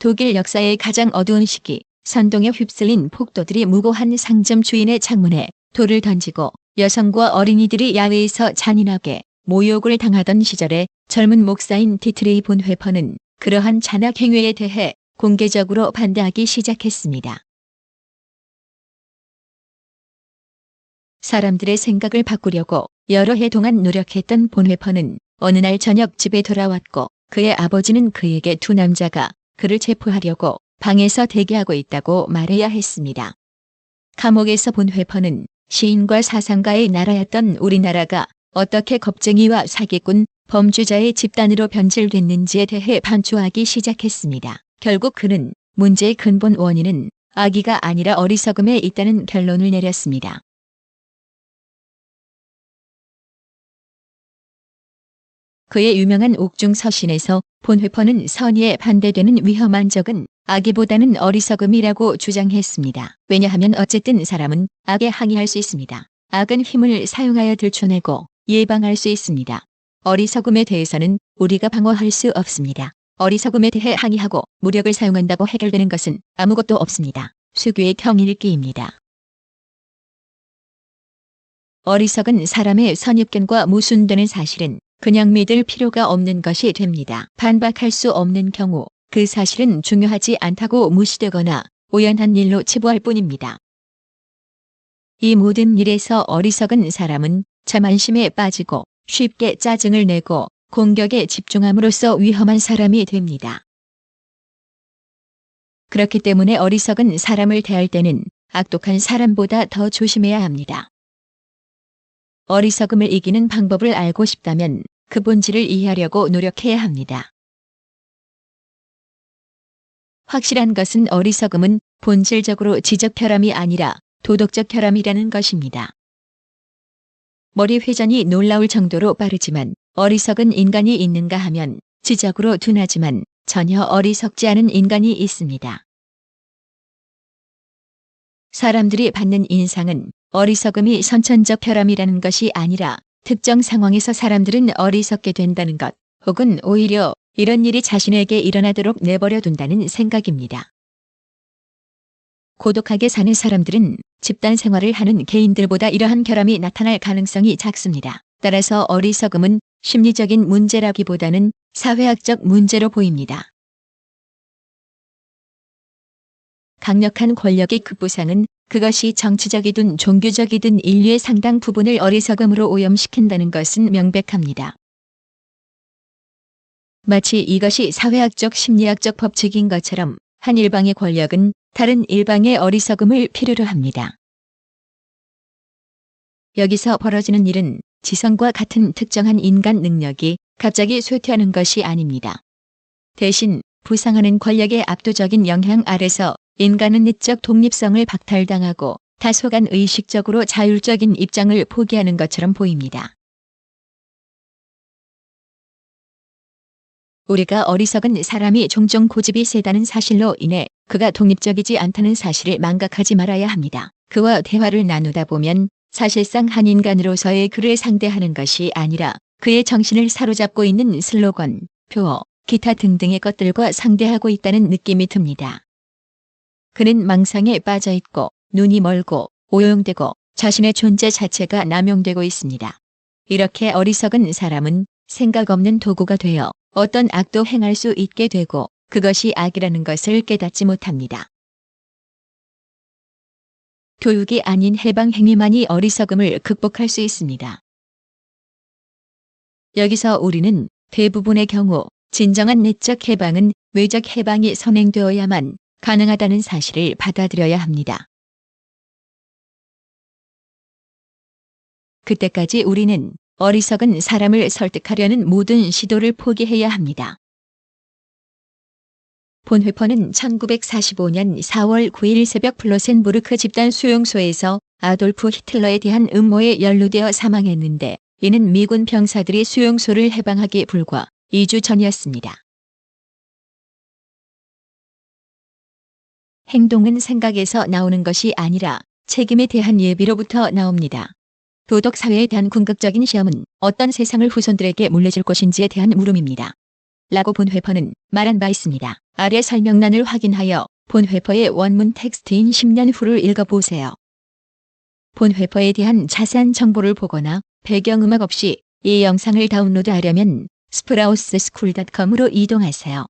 독일 역사의 가장 어두운 시기 선동에 휩쓸린 폭도들이 무고한 상점 주인의 창문에 돌을 던지고 여성과 어린이들이 야외에서 잔인하게 모욕을 당하던 시절에 젊은 목사인 디트레이 본 회퍼는 그러한 잔악 행위에 대해 공개적으로 반대하기 시작했습니다. 사람들의 생각을 바꾸려고 여러 해 동안 노력했던 본 회퍼는 어느 날 저녁 집에 돌아왔고 그의 아버지는 그에게 두 남자가 그를 체포하려고 방에서 대기하고 있다고 말해야 했습니다. 감옥에서 본 회퍼는 시인과 사상가의 나라였던 우리나라가 어떻게 겁쟁이와 사기꾼, 범죄자의 집단으로 변질됐는지에 대해 반추하기 시작했습니다. 결국 그는 문제의 근본 원인은 아기가 아니라 어리석음에 있다는 결론을 내렸습니다. 그의 유명한 옥중 서신에서 본 회퍼는 선의에 반대되는 위험한 적은 아기보다는 어리석음이라고 주장했습니다. 왜냐하면 어쨌든 사람은 악에 항의할 수 있습니다. 악은 힘을 사용하여 들춰내고 예방할 수 있습니다. 어리석음에 대해서는 우리가 방어할 수 없습니다. 어리석음에 대해 항의하고 무력을 사용한다고 해결되는 것은 아무것도 없습니다. 수교의 경일기입니다. 어리석은 사람의 선입견과 모순되는 사실은 그냥 믿을 필요가 없는 것이 됩니다. 반박할 수 없는 경우 그 사실은 중요하지 않다고 무시되거나 우연한 일로 치부할 뿐입니다. 이 모든 일에서 어리석은 사람은 자만심에 빠지고 쉽게 짜증을 내고 공격에 집중함으로써 위험한 사람이 됩니다. 그렇기 때문에 어리석은 사람을 대할 때는 악독한 사람보다 더 조심해야 합니다. 어리석음을 이기는 방법을 알고 싶다면 그 본질을 이해하려고 노력해야 합니다. 확실한 것은 어리석음은 본질적으로 지적 혈압이 아니라 도덕적 혈압이라는 것입니다. 머리 회전이 놀라울 정도로 빠르지만 어리석은 인간이 있는가 하면 지적으로 둔하지만 전혀 어리석지 않은 인간이 있습니다. 사람들이 받는 인상은 어리석음이 선천적 혈압이라는 것이 아니라 특정 상황에서 사람들은 어리석게 된다는 것 혹은 오히려 이런 일이 자신에게 일어나도록 내버려 둔다는 생각입니다. 고독하게 사는 사람들은 집단 생활을 하는 개인들보다 이러한 결함이 나타날 가능성이 작습니다. 따라서 어리석음은 심리적인 문제라기보다는 사회학적 문제로 보입니다. 강력한 권력의 급부상은 그것이 정치적이든 종교적이든 인류의 상당 부분을 어리석음으로 오염시킨다는 것은 명백합니다. 마치 이것이 사회학적 심리학적 법칙인 것처럼 한 일방의 권력은 다른 일방의 어리석음을 필요로 합니다. 여기서 벌어지는 일은 지성과 같은 특정한 인간 능력이 갑자기 쇠퇴하는 것이 아닙니다. 대신 부상하는 권력의 압도적인 영향 아래서 인간은 내적 독립성을 박탈당하고 다소간 의식적으로 자율적인 입장을 포기하는 것처럼 보입니다. 우리가 어리석은 사람이 종종 고집이 세다는 사실로 인해 그가 독립적이지 않다는 사실을 망각하지 말아야 합니다. 그와 대화를 나누다 보면 사실상 한 인간으로서의 그를 상대하는 것이 아니라 그의 정신을 사로잡고 있는 슬로건, 표어, 기타 등등의 것들과 상대하고 있다는 느낌이 듭니다. 그는 망상에 빠져 있고 눈이 멀고 오용되고 자신의 존재 자체가 남용되고 있습니다. 이렇게 어리석은 사람은 생각 없는 도구가 되어 어떤 악도 행할 수 있게 되고 그것이 악이라는 것을 깨닫지 못합니다. 교육이 아닌 해방 행위만이 어리석음을 극복할 수 있습니다. 여기서 우리는 대부분의 경우 진정한 내적 해방은 외적 해방이 선행되어야만 가능하다는 사실을 받아들여야 합니다. 그때까지 우리는 어리석은 사람을 설득하려는 모든 시도를 포기해야 합니다. 본 회퍼는 1945년 4월 9일 새벽 플로센부르크 집단 수용소에서 아돌프 히틀러에 대한 음모에 연루되어 사망했는데 이는 미군 병사들이 수용소를 해방하기 불과 2주 전이었습니다. 행동은 생각에서 나오는 것이 아니라 책임에 대한 예비로부터 나옵니다. 도덕사회에 대한 궁극적인 시험은 어떤 세상을 후손들에게 물려줄 것인지에 대한 물음입니다. 라고 본 회퍼는 말한 바 있습니다. 아래 설명란을 확인하여 본 회퍼의 원문 텍스트인 10년 후를 읽어보세요. 본 회퍼에 대한 자세한 정보를 보거나 배경음악 없이 이 영상을 다운로드하려면 스프라우스스쿨.com으로 이동하세요.